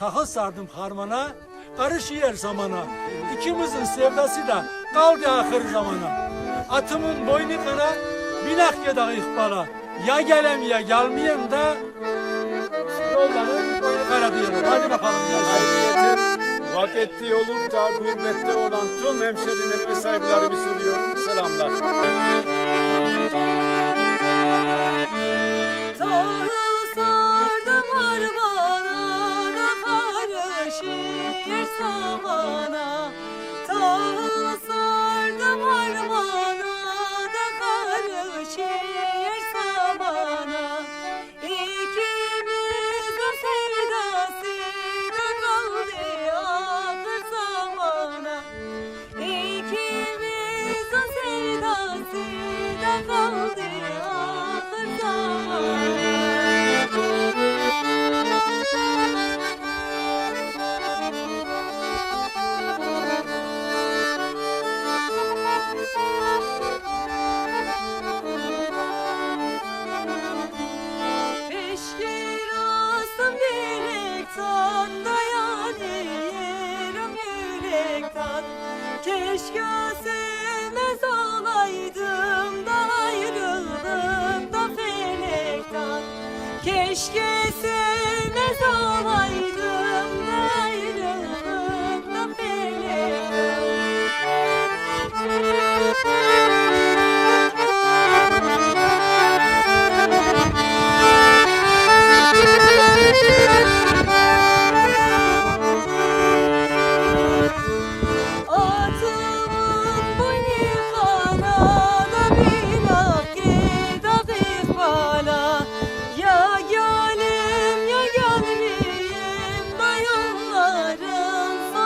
Taha sardım harmana, karış yer zamana. İkimizin sevdası da kaldı ahır zamana. Atımın boynu kara, binak yeda ihbala. Ya gelem ya gelmeyem de yolları kara diyorum. Hadi bakalım. Ayrıca vakitli olup da gurbette olan tüm hemşerilerime saygılarımı sunuyorum. Selamlar. 실수 하나? 더 yürekten Keşke sevmez olaydım da ayrıldım da felekten. Keşke sevmez